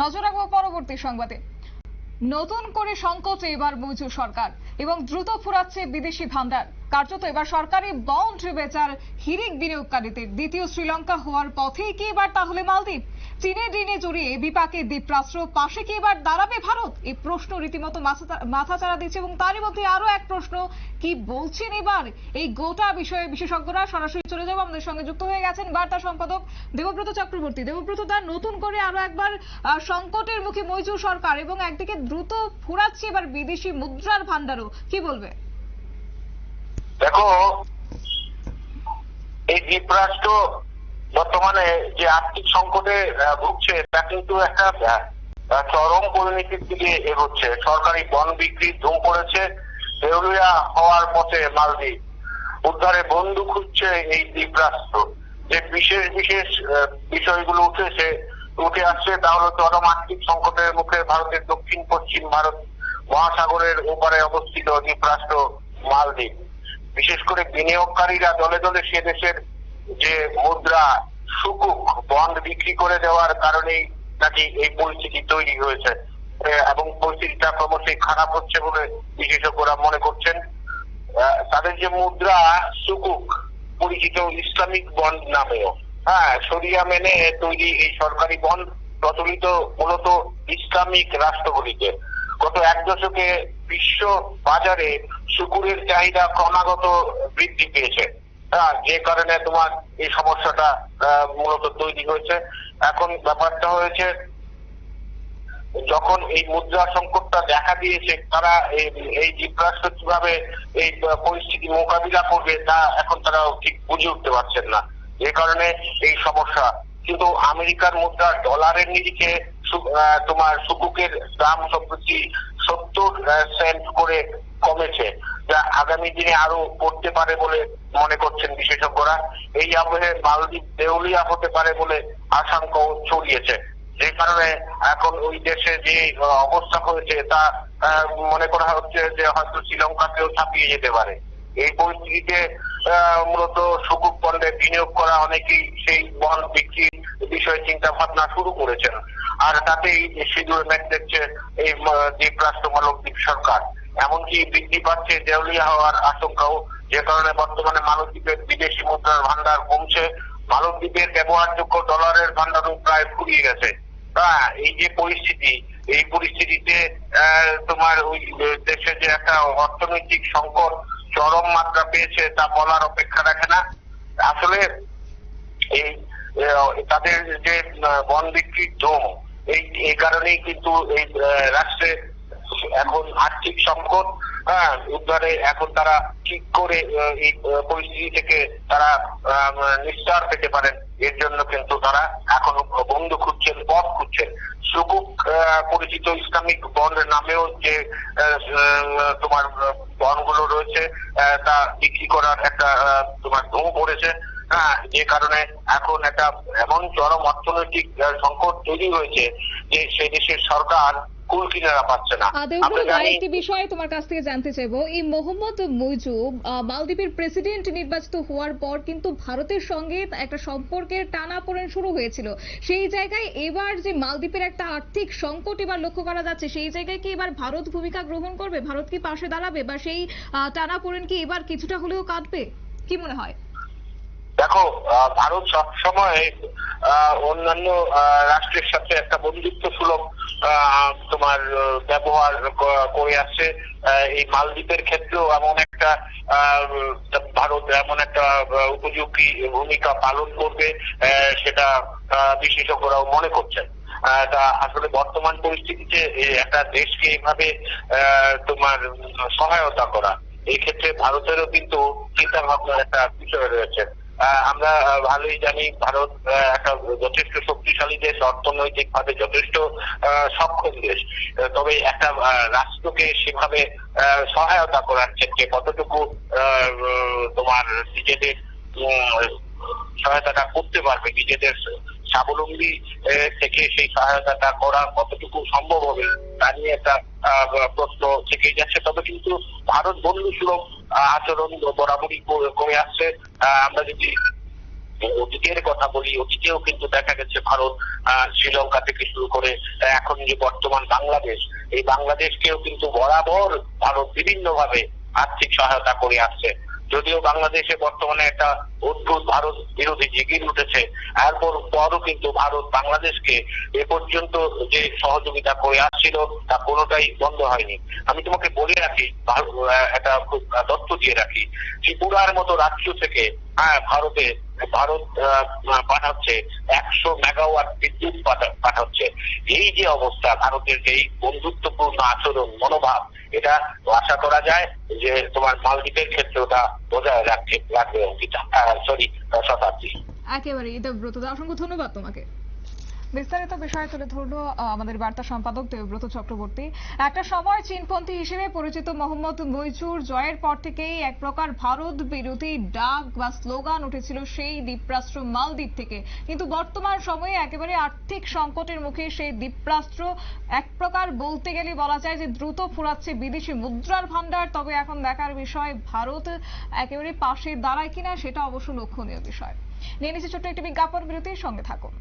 নজর রাখব পরবর্তী সংবাদে। নতুন করে সংকটে এবার বুঝু সরকার এবং দ্রুত ফুরাচ্ছে বিদেশি ভান্ডার। কার্যত এবার সরকারি বন্ড বেচার হিরিক বিনিয়োগকারীদের। দ্বিতীয় শ্রীলঙ্কা হওয়ার পথেই কি এবার তাহলে মালদ্বীপ? চীনের ঋণে জড়িয়ে বিপাকে দ্বীপরাষ্ট্র পাশে কি এবার দাঁড়াবে ভারত? এই প্রশ্ন রীতিমতো মাথা- মাথাচাড়া দিচ্ছে এবং তারই মধ্যে আরও এক প্রশ্ন, কি বলছেন এবার? এই গোটা বিষয়ে বিশেষজ্ঞরা সরাসরি চলে যাব। আমাদের সঙ্গে যুক্ত হয়ে গেছেন বার্তা সম্পাদক দেবব্রত চক্রবর্তী। দেবব্রত তার নতুন করে আরও একবার সংকটের মুখে মৈজুর সরকার এবং একদিকে দ্রুত ফুরাচ্ছে এবার বিদেশি মুদ্রার ভান্ডারও কি বলবে? দেখো, এই দ্বীপরাষ্ট্র বর্তমানে যে আর্থিক সংকটে ভুগছে, তা কিন্তু একটা চরম পরিণতির দিকে এগোচ্ছে। সরকারি বন বিক্রি ধুম পড়েছে দেউলিয়া হওয়ার পথে মালদ্বীপ। উদ্ধারে বন্ধু খুঁজছে এই দ্বীপরাষ্ট্র। যে বিশেষ বিশেষ বিষয়গুলো উঠেছে উঠে আসছে, তা হলো চরম আর্থিক সংকটের মুখে ভারতের দক্ষিণ, পশ্চিম ভারত মহাসাগরের ওপারে অবস্থিত দ্বীপরাষ্ট্র মালদ্বীপ। বিশেষ করে বিনিয়োগকারীরা দলে দলে সে দেশের যে মুদ্রা সুকুক বন্ড বিক্রি করে দেওয়ার কারণেই নাকি এই পরিস্থিতি তৈরি হয়েছে। এবং পরিস্থিতিটা ক্রমশই খারাপ হচ্ছে বলে বিশেষজ্ঞরা মনে করছেন। তাদের যে মুদ্রা সুকুক, পরিচিত ইসলামিক বন্ড নামেও হ্যাঁ সরিয়া মেনে তৈরি এই সরকারি বন্ড প্রচলিত মূলত ইসলামিক রাষ্ট্রগুলিতে। গত এক দশকে বিশ্ব বাজারে শুকুরের চাহিদা ক্রমাগত বৃদ্ধি পেয়েছে। যে কারণে তোমার এই সমস্যাটা মূলত তৈরি হয়েছে। এখন ব্যাপারটা হয়েছে, যখন এই মুদ্রা সংকটটা দেখা দিয়েছে, তারা এই- যুক্তরাষ্ট্র কীভাবে এই পরিস্থিতি মোকাবিলা করবে, তা এখন তারা ঠিক বুঝে উঠতে পারছেন না। যে কারণে এই সমস্যা। কিন্তু আমেরিকার মুদ্রা ডলারের নিরিখে তোমার সুকুকের দাম সম্প্রতি সত্তর সেন্ট করে কমেছে। যা আগামী দিনে আরও পড়তে পারে বলে মনে করছেন বিশেষজ্ঞরা। এই আবহে মালদ্বীপ দেউলিয়া হতে পারে বলে আশঙ্কাও ছড়িয়েছে। যে কারণে এখন ওই দেশে যে অবস্থা হয়েছে তা মনে করা হচ্ছে যে হয়তো শ্রীলঙ্কাকেও ছাপিয়ে যেতে পারে। এই পরিস্থিতিতে মূলত সুকুক বন্ডে বিনিয়োগ করা অনেকেই সেই বন্ড বিক্রির বিষয়ে চিন্তা ভাবনা শুরু করেছেন। আর তাতেই সিঁদুর ম্যাচ দেখছে এই দ্বীপরাষ্ট্র মালদ্বীপ সরকার। এমনকি বৃদ্ধি পাচ্ছে দেউলিয়া হওয়ার আশঙ্কাও, যে কারণে বর্তমানে মালদ্বীপের বিদেশি মুদ্রার ভান্ডার কমছে। মালদ্বীপের ব্যবহারযোগ্য ডলারের ভান্ডারও প্রায় ফুরিয়ে গেছে। এই যে পরিস্থিতি, এই পরিস্থিতিতে তোমার ওই দেশে যে একটা অর্থনৈতিক সংকট চরম মাত্রা পেয়েছে তা বলার অপেক্ষা রাখে না। আসলে এই তাদের যে বন বিক্রির জম এই এই কারণেই কিন্তু এই রাষ্ট্রে এখন আর্থিক সংকট হ্যাঁ উদ্ধারে এখন তারা ঠিক করে এই পরিস্থিতি থেকে তারা নিস্তার পেতে পারেন। এর জন্য কিন্তু তারা এখনও বন্ধু খুঁজছেন, পথ খুঁজছেন। সুকুক পরিচিত ইসলামিক বন্ড নামেও যে তোমার বন্ডগুলো রয়েছে তা বিক্রি করার একটা তোমার ধুম পড়েছে। হ্যাঁ যে কারণে এখন একটা এমন চরম অর্থনৈতিক সংকট তৈরি হয়েছে যে সে দেশের সরকার কুল কিনারা পাচ্ছে না। আরেকটি বিষয় তোমার কাছ থেকে জানতে চাইব। এই মোহাম্মদ মুইজু মালদ্বীপের প্রেসিডেন্ট নির্বাচিত হওয়ার পর কিন্তু ভারতের সঙ্গে একটা সম্পর্কের টানাপোড়েন শুরু হয়েছিল। সেই জায়গায় এবার যে মালদ্বীপের একটা আর্থিক সংকট এবার লক্ষ্য করা যাচ্ছে সেই জায়গায় কি এবার ভারত ভূমিকা গ্রহণ করবে? ভারত কি পাশে দাঁড়াবে বা সেই টানাপোড়েন কি এবার কিছুটা হলেও কাটবে কি মনে হয়? দেখো ভারত সবসময় অন্যান্য রাষ্ট্রের সাথে একটা বন্ধুত্ব সুলভ তোমার ব্যবহার করে আসছে। এই মালদ্বীপের ক্ষেত্রেও এমন একটা ভারত এমন একটা উপযোগী ভূমিকা পালন করবে সেটা বিশেষজ্ঞরাও মনে করছেন। তা আসলে বর্তমান পরিস্থিতিতে একটা দেশকে এইভাবে তোমার সহায়তা করা, এই ক্ষেত্রে ভারতেরও কিন্তু চিন্তা ভাবনার একটা বিষয় রয়েছে। আমরা ভালোই জানি ভারত একটা যথেষ্ট শক্তিশালী দেশ অর্থনৈতিক ভাবে যথেষ্ট সক্ষম দেশ। তবে একটা রাষ্ট্রকে সেভাবে সহায়তা করার ক্ষেত্রে কতটুকু তোমার নিজেদের সহায়তাটা করতে পারবে, নিজেদের স্বাবলম্বী থেকে সেই সহায়তাটা করা কতটুকু সম্ভব হবে, তা নিয়ে একটা প্রশ্ন থেকেই যাচ্ছে। তবে কিন্তু ভারত বন্ধু সুলভ আচরণ বরাবরই করে আসছে। আমরা যদি অতীতের কথা বলি, অতীতেও কিন্তু দেখা গেছে ভারত শ্রীলঙ্কা থেকে শুরু করে এখন যে বর্তমান বাংলাদেশ, এই বাংলাদেশকেও কিন্তু বরাবর ভারত বিভিন্নভাবে আর্থিক সহায়তা করে আসছে। যদিও বাংলাদেশে বর্তমানে একটা অদ্ভুত ভারত বিরোধী জিগির উঠেছে, এরপর পরও কিন্তু ভারত বাংলাদেশকে এ পর্যন্ত যে সহযোগিতা করে আসছিল তা কোনোটাই বন্ধ হয়নি। আমি তোমাকে বলে রাখি একটা খুব তথ্য দিয়ে রাখি, ত্রিপুরার মতো রাজ্য থেকে হ্যাঁ ভারতে ভারত পাঠাচ্ছে, একশো মেগাওয়াট বিদ্যুৎ পাঠাচ্ছে। এই যে অবস্থা, ভারতের যে বন্ধুত্বপূর্ণ আচরণ, মনোভাব, এটা আশা করা যায় যে তোমার মালদ্বীপের ক্ষেত্রে ওটা বজায় রাখছে রাখবে অঙ্কিতা সরি শতাব্দী। একেবারে, এটা দা অসংখ্য ধন্যবাদ তোমাকে। বিস্তারিত বিষয় তুলে ধরলো আমাদের বার্তা সম্পাদক দেবব্রত চক্রবর্তী। একটা সময় চীনপন্থী হিসেবে পরিচিত মোহাম্মদ মৈচুর জয়ের পর থেকেই এক প্রকার ভারত বিরোধী ডাক বা স্লোগান উঠেছিল সেই দ্বীপরাষ্ট্র মালদ্বীপ থেকে। কিন্তু বর্তমান সময়ে একেবারে আর্থিক সংকটের মুখে সেই দ্বীপরাষ্ট্র এক প্রকার বলতে গেলে বলা যায় যে দ্রুত ফুরাচ্ছে বিদেশি মুদ্রার ভান্ডার তবে এখন দেখার বিষয়, ভারত একেবারে পাশে দাঁড়ায় কিনা সেটা অবশ্য লক্ষণীয় বিষয়। নিয়ে নিচ্ছে ছোট্ট একটি বিজ্ঞাপন বিরতির সঙ্গে থাকুন।